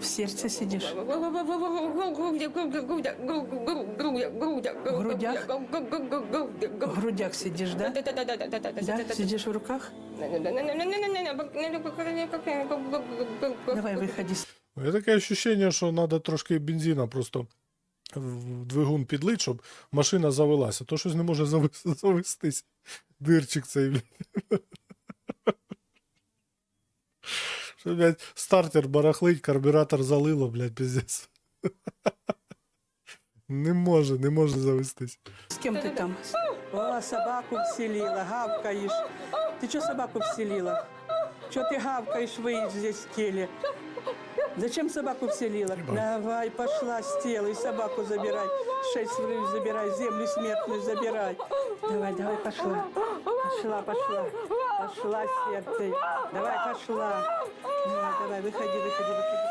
В сердце сидишь. В грудях сидишь, да? Да? Сидишь в руках? Давай, выходи. Я таке ощущення, що треба трошки бензина просто в двигун підлить, щоб машина завелася. То щось не може завестись. Дирчик цей. блядь. Що, блядь, стартер барахлить, карбюратор залило, блядь, пиздец. Не може, не може завестись. С кем ты там? О, собаку вселила, гавкаешь. Ты что собаку вселила? Что ты гавкаешь, выйдешь здесь в теле? Зачем собаку вселила? Давай, пошла с тела и собаку забирай. Шесть свою забирай, землю смертную забирай. Давай, давай, пошла. Пошла, пошла. Пошла сердце. Давай, пошла. Давай, давай, выходи, выходи, выходи.